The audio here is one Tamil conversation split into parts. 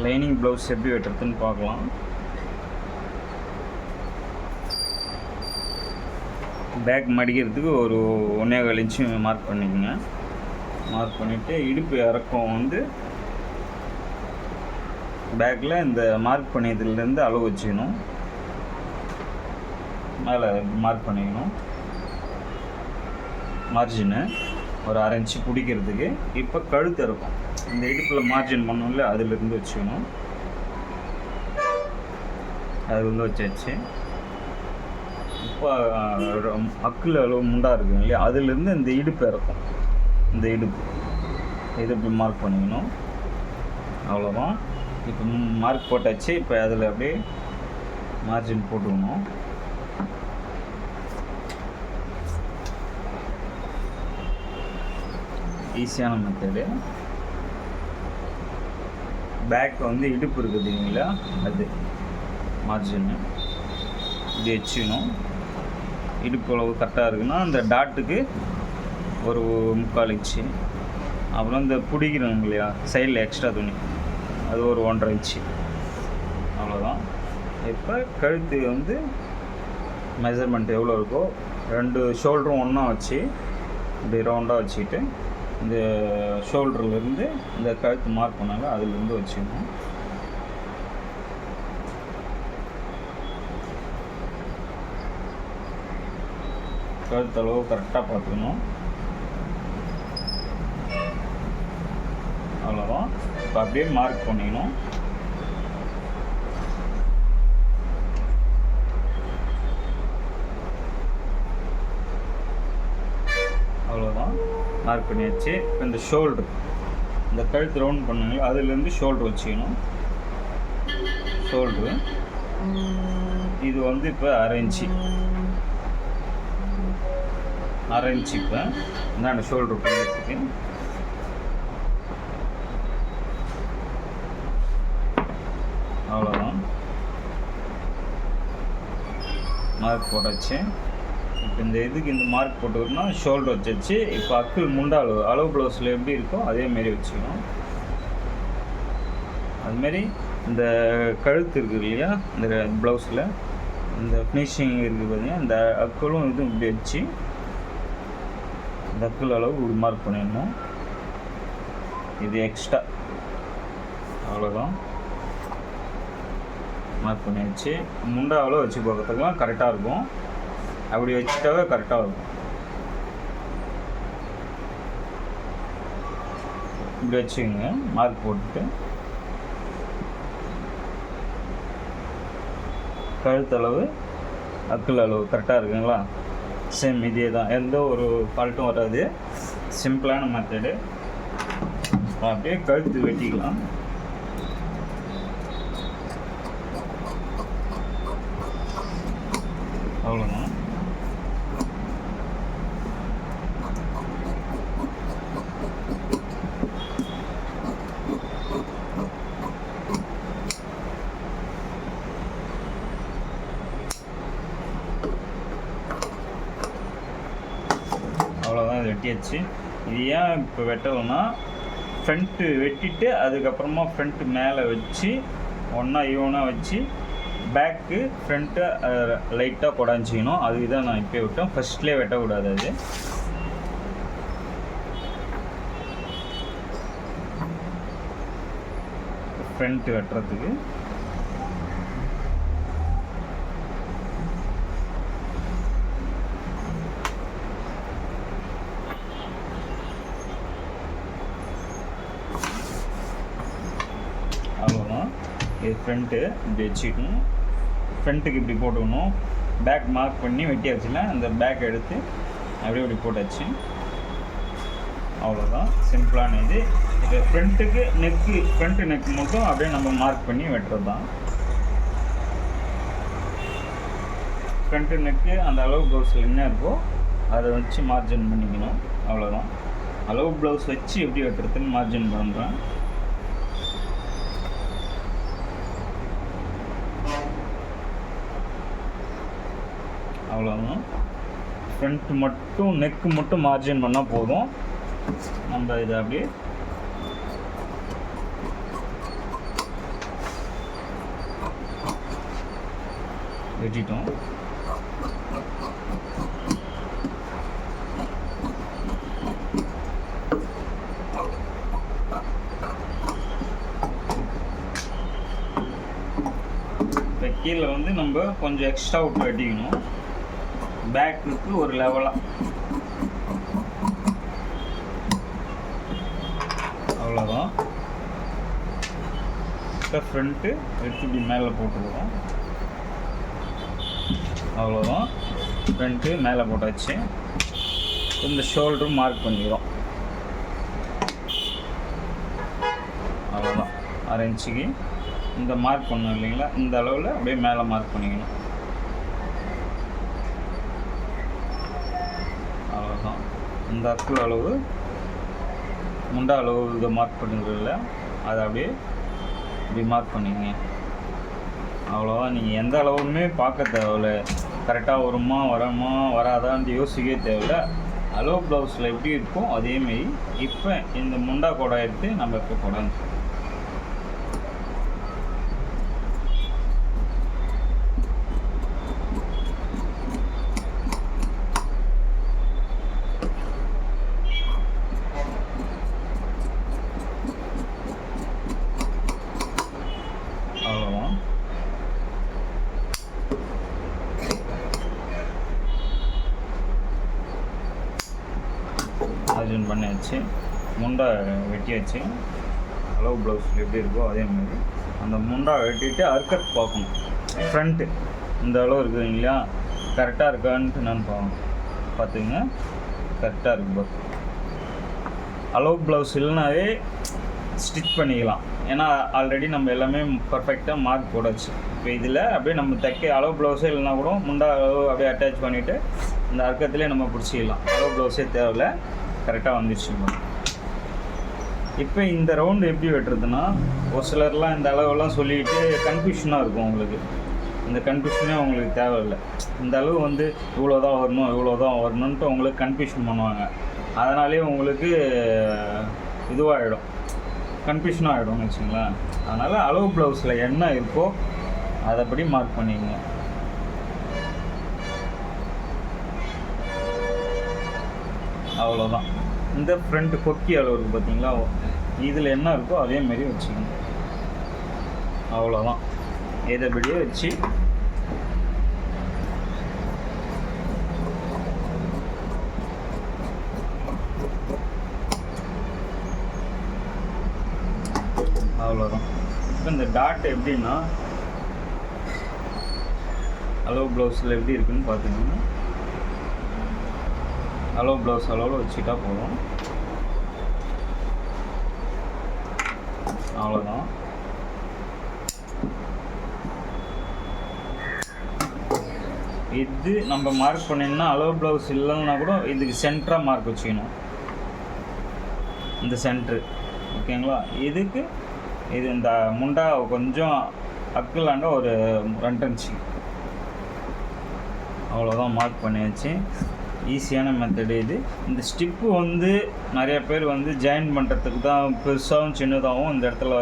லைனிங் ப்ளவுஸ் எப்படி வெட்டுறதுன்னு பார்க்கலாம். பேக் மடிக்கிறதுக்கு ஒரு ஒன்றே கால் இன்ச்சு மார்க் பண்ணிக்கோங்க. மார்க் பண்ணிவிட்டு இடுப்பு இறக்கம் வந்து பேக்கில் இந்த மார்க் பண்ணியதுலேருந்து அளவு வச்சுக்கணும். மேலே மார்க் பண்ணிக்கணும். மார்ஜினு ஒரு அரை இன்ச்சு பிடிக்கிறதுக்கு. இப்போ கழுத்து இருக்கும் இந்த இடுப்பில் மார்ஜின் பண்ணோம்ல அதுலேருந்து வச்சுக்கணும். அது வந்து வச்சாச்சு. இப்போ அக்கில் அளவு முண்டா இருக்குங்க இல்லையா அதுலேருந்து இந்த இடுப்பு இறக்கும். இந்த இடுப்பு. இது இப்படி மார்க் பண்ணிக்கணும். அவ்வளோதான் இப்போ மார்க் போட்டாச்சு இப்போ அதில் அப்படியே மார்ஜின் போட்டுக்கணும். ஈஸியான மெத்தடு பேக் வந்து இடுப்பு இருக்குதுங்களா அது. மார்ஜின்னு இது வச்சுக்கணும். இடுப்பு அளவு கரெக்டாக இருக்குன்னா அந்த டாட்டுக்கு ஒரு முக்கால் இன்ச்சு அப்புறம் இந்த பிடிக்கிறோம் இல்லையா? சைடில் எக்ஸ்ட்ரா துணி. அது ஒரு ஒன்றரை இன்ச்சு அவ்வளோதான் இப்போ கழுத்து வந்து மெஷர்மெண்ட் எவ்வளோ இருக்கோ ரெண்டு ஷோல்டரும் ஒன்றா வச்சு இப்படி ரவுண்டாக வச்சுக்கிட்டு இந்த ஷோல்டர்லேருந்து இந்த கழுத்து மார்க் பண்ணாங்க அதுலேருந்து வச்சுக்கணும். கழுத்தளவு கரெக்டாக பார்த்துக்கணும். அவ்வளோதான் இப்போ அப்படியே மார்க் பண்ணிக்கணும் அவ்வளோதான் மார்க் பண்ணியாச்சு. இப்போ இந்த ஷோல்ட்ரு இந்த கழுத்து ரவுண்ட் பண்ணுங்க. அதுலேருந்து ஷோல்ட்ரு வச்சுக்கணும். ஷோல்ட்ரு இது வந்து இப்போ அரை இன்ச்சு அரை இன்ச்சு இப்போ. இந்தாண்ட ஷோல்ட்ரு பண்ணுறதுக்கு அவ்வளோதான் மார்க் போட்டாச்சு. இந்த இதுக்கு இந்த மார்க் போட்டுக்கணும்னா ஷோல்டர் வச்சிருச்சு. இப்போ அக்கிள் முண்டா அளவு அளவு ப்ளவுஸில் எப்படி இருக்கோ அதேமாரி வச்சுக்கணும். அதுமாரி இந்த கழுத்து இருக்குது இல்லையா இந்த ப்ளவுஸில் இந்த ஃபினிஷிங் இருக்குது பார்த்தீங்கன்னா இந்த அக்களும் இதுவும் இப்படி வச்சு இந்த அக்கள் அளவு இப்படி மார்க் பண்ணிடணும். இது எக்ஸ்ட்ரா அவ்வளோதான் மார்க் பண்ணியாச்சு. முண்டா அளவு வச்சு பார்க்கறதுக்கெலாம் கரெக்டாக இருக்கும். அப்படி வச்சுட்டாவே கரெக்டாக இருக்கும் இப்படி வச்சுக்கோங்க மார்க் போட்டுட்டு. கழுத்தளவு அக்கல் அளவு கரெக்டாக இருக்குங்களா? சேம் இதே தான். எந்த ஒரு ஃபால்ட்டும் வராது. சிம்பிளான மெத்தடு அப்படியே கழுத்து வெட்டிக்கலாம். அவ்வளோதான் அவ்வளோதான் இது ஏன் இப்போ வெட்டலைன்னா ஃப்ரண்ட்டு வெட்டிட்டு அதுக்கப்புறமா ஃப்ரண்ட்டு மேலே வச்சு ஒன்றா ஈவனாக வச்சு பேக்கு ஃப்ரண்ட்டை லைட்டாக குடஞ்சிக்கணும். அதுக்கு தான் நான் இப்போ விட்டேன். ஃபஸ்ட்லேயே வெட்டக்கூடாது அது. ஃப்ரண்ட்டு வெட்டுறதுக்கு அவ்வளோதான் இது ஃப்ரண்ட்டு இப்படி வச்சுக்கணும். ஃப்ரண்ட்டுக்கு இப்படி போட்டுக்கணும். பேக் மார்க் பண்ணி வெட்டியாச்சுல அந்த பேக் எடுத்து அப்படியே இப்படி போட்டாச்சு. அவ்வளோதான் சிம்பிளான இது. இது ஃப்ரண்ட்டுக்கு நெக்கு ஃப்ரண்ட்டு நெக் மட்டும் அப்படியே நம்ம மார்க் பண்ணி வெட்டுறது தான் ஃப்ரண்ட்டு நெக்கு அந்த அளவு ப்ளவுஸில் என்ன இருக்கோ அதை வச்சு மார்ஜின் பண்ணிக்கணும். அவ்வளோதான் அளவு ப்ளவுஸ் வச்சு எப்படி வெட்டுறதுன்னு மார்ஜின் பண்ணுறேன் அவ்வளோதான் ஃப்ரண்ட் மட்டும் நெக்கு மட்டும் மார்ஜின் பண்ணால் போதும். நம்ம இதை அப்படியே வெட்டிட்டோம். கீழே வந்து நம்ம கொஞ்சம் எக்ஸ்ட்ரா விட்டு வெட்டிக்கணும். பேக்குக்கு ஒரு லெவலாக அவ்வளோதான் இப்போ ஃப்ரண்ட்டு எடுத்து இப்படி மேலே போட்டுருவோம். அவ்வளோதான் ஃப்ரண்ட்டு மேலே போட்டாச்சு. இந்த ஷோல்டரும் மார்க் பண்ணிடுவோம் அவ்வளோதான் அரை இன்ச்சுக்கு இந்த மார்க் பண்ணோம் இல்லைங்களா? இந்த அளவில் அப்படியே மேலே மார்க் பண்ணிக்கணும் அவ்வளோதான் இந்த அக்குள் அளவு முண்டா அளவு இதை மார்க் பண்ணுறதில்ல. அதை அப்படியே இப்படி மார்க் பண்ணிங்க. அவ்வளோவா. நீங்கள் எந்த அளவுமே பார்க்க தேவையில்ல. கரெக்டாக வருமா வரமா வராதான்னு யோசிக்கவே தேவையில்ல. அலோ ப்ளவுஸில் எப்படி இருக்கோ அதேமாரி இப்போ இந்த முண்டா கொடை எடுத்து நம்ம இப்போ கொடணும் அவ்வளோதான் டிசைன் பண்ணியாச்சு. முண்டா வெட்டியாச்சு. அளவு ப்ளவுஸ் எப்படி இருக்கோ அதே மாதிரி. அந்த முண்டா வெட்டிட்டு அர்க்கட் பார்க்கணும். ஃப்ரண்ட்டு இந்த அளவு இருக்குது இல்லையா? கரெக்டாக இருக்கான்ட்டு நான் பார்க்கணும். பார்த்துங்க கரெக்டாக இருக்கு பாரு அளவு ப்ளவுஸ் இல்லைனாவே ஸ்டிச் பண்ணிக்கலாம். ஏன்னா ஆல்ரெடி நம்ம எல்லாமே பர்ஃபெக்டாக மார்க் போடாச்சு இப்போ இதில் அப்படியே நம்ம தைக்க அளவு ப்ளவுஸே இல்லைனா கூட முண்டா அளவு அப்படியே அட்டாச் பண்ணிவிட்டு இந்த அர்க்கத்துலேயே நம்ம பிடிச்சிக்கலாம். அளவு ப்ளவுஸே தேவையில்லை. கரெக்டாக வந்துருச்சுங்க இப்போ இந்த ரவுண்டு எப்படி வெட்டுறதுன்னா ஒரு சிலர்லாம் இந்த அளவெல்லாம் சொல்லிட்டு கன்ஃபியூஷனாக இருக்கும் உங்களுக்கு. இந்த கன்ஃபியூஷனே உங்களுக்கு தேவையில்லை. இந்த அளவு வந்து இவ்வளோ தான் வரணும் இவ்வளோ தான் வரணுன்ட்டு உங்களுக்கு கன்ஃபியூஷன் பண்ணுவாங்க. அதனாலே உங்களுக்கு இதுவாகிடும் கன்ஃபியூஷன் ஆகிடும்னு வச்சுங்களேன். அதனால் அளவு ப்ளவுஸில் என்ன இருக்கோ அதைப்படி மார்க் பண்ணிக்கங்க. அவ்வளோதான் இந்த ஃப்ரண்ட் கொக்கி அளவு இருக்குது பார்த்தீங்களா இதில் என்ன இருக்கோ அதே மாதிரி வச்சுக்கணும். அவ்வளோதான் இதைப்படியே வச்சு அவ்வளோதான் இப்போ இந்த டாட் எப்படின்னா அளவு ப்ளவுஸில் எப்படி இருக்குன்னு பார்த்தீங்கன்னா அளவு ப்ளவுஸ் அளவில் வச்சுக்கிட்டா போதும். அவ்வளோதான் இது நம்ம மார்க் பண்ணிங்கன்னா அளவு ப்ளவுஸ் இல்லைன்னா கூட இதுக்கு சென்டராக மார்க் வச்சுக்கணும். இந்த சென்ட்ரு ஓகேங்களா இதுக்கு இது இந்த முண்டா கொஞ்சம் அக்குலாண்ட ஒரு ரெண்டு இன்ச்சு அவ்வளோதான் மார்க் பண்ணியாச்சு. ஈஸியான மெத்தடு இது. இந்த ஸ்டிப்பு வந்து நிறைய பேர் வந்து ஜாயின் பண்ணுறதுக்கு தான் பெருசாகவும் சின்னதாகவும் இந்த இடத்துல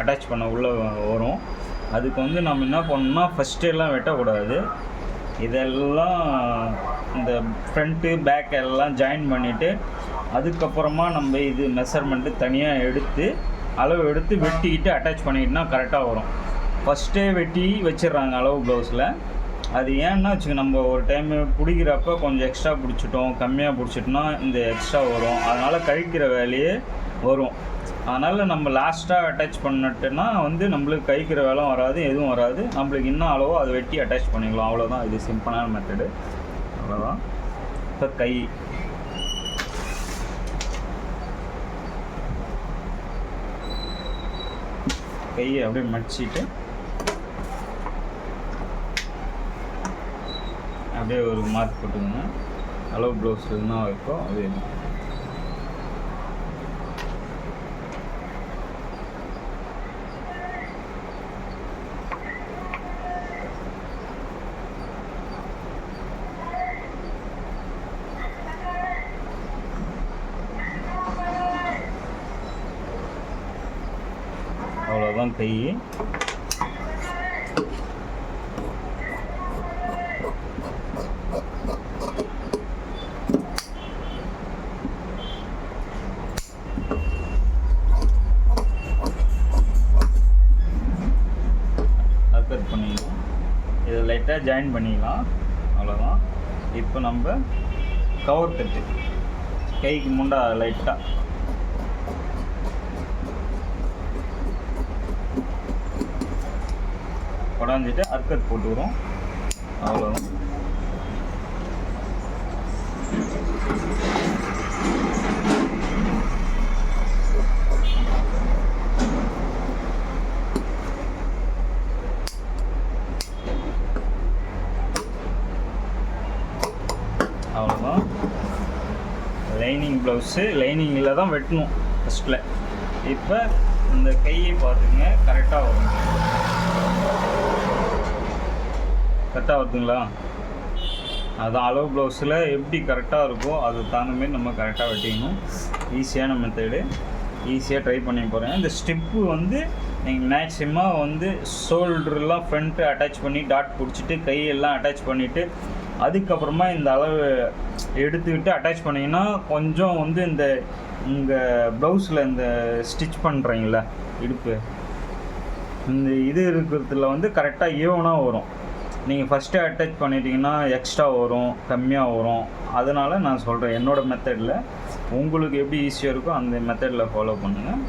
அட்டாச் பண்ண உள்ளே வரும். அதுக்கு வந்து நம்ம என்ன பண்ணோம்னா ஃபஸ்ட்டெல்லாம் வெட்டக்கூடாது. இதெல்லாம் இந்த ஃப்ரண்ட்டு பேக் எல்லாம் ஜாயின் பண்ணிவிட்டு அதுக்கப்புறமா நம்ம இது மெஷர்மெண்ட்டு தனியாக எடுத்து அளவு எடுத்து வெட்டிக்கிட்டு அட்டாச் பண்ணிக்கிட்டுனா கரெக்டாக வரும். ஃபஸ்ட்டே வெட்டி வச்சிடுறாங்க அளவு ப்ளவுஸில் அது ஏன்னா வச்சுக்க நம்ம ஒரு டைம் பிடிக்கிறப்ப கொஞ்சம் எக்ஸ்ட்ரா பிடிச்சிட்டோம் கம்மியாக பிடிச்சிட்டோம்னா இந்த எக்ஸ்ட்ரா வரும். அதனால் கழிக்கிற வேலையே வரும். அதனால் நம்ம லாஸ்ட்டாக அட்டாச் பண்ணிட்டுன்னா வந்து நம்மளுக்கு கழிக்கிற வேலை வராது எதுவும் வராது. நம்மளுக்கு இன்னும் அளவோ அதை வெட்டி அட்டாச் பண்ணிக்கலாம். அவ்வளோதான் இது சிம்பிளான மெத்தடு அவ்வளோதான் இப்போ கை. கையை அப்படியே மடிச்சிட்டு அப்படியே ஒரு மார்க் போட்டுக்கோங்க. அளவு ப்ளவுஸ் என்ன இருக்கோ அது அவ்வளோதான் கை. டைட்டாக ஜாயின் பண்ணிக்கலாம் அவ்வளோதான் இப்போ நம்ம கவர் தட்டு கைக்கு முண்டா லைட்டாக உடஞ்சிட்டு அர்க்கட் போட்டுக்கிறோம். அவ்வளோதான் லைனிங் ப்ளவுஸு லைனிங்கில் தான் வெட்டணும் ஃபஸ்ட்டில் இப்போ இந்த கையை பார்த்துங்க கரெக்டாக வரும். கரெக்டாக வருதுங்களா? அதுதான் அளவு ப்ளவுஸில் எப்படி கரெக்டாக இருக்கோ அது தகுந்தமாரி நம்ம கரெக்டாக வெட்டிக்கணும். ஈஸியான மெத்தடு ஈஸியாக ட்ரை பண்ணி போகிறேன் இந்த ஸ்டெப்பு வந்து நீங்கள் மேக்ஸிமம் வந்து ஷோல்டர்லாம் ஃப்ரண்ட்டு அட்டாச் பண்ணி டாட் பிடிச்சிட்டு கையெல்லாம் அட்டாச் பண்ணிவிட்டு அதுக்கப்புறமா இந்த அளவு எடுத்துக்கிட்டு அட்டாச் பண்ணிங்கன்னா கொஞ்சம் வந்து இந்த உங்கள் ப்ளவுஸில் இந்த ஸ்டிச் பண்ணுறீங்கள இடுப்பு. இந்த இது இருக்கிறதுல வந்து கரெக்டாக ஈவனாக வரும். நீங்கள் ஃபஸ்ட்டு அட்டாச் பண்ணிட்டீங்கன்னா எக்ஸ்ட்ரா வரும் கம்மியாக வரும். அதனால் நான் சொல்கிறேன் என்னோடய மெத்தடில் உங்களுக்கு எப்படி ஈஸியாக இருக்கோ அந்த மெத்தடில் ஃபாலோ பண்ணுங்கள்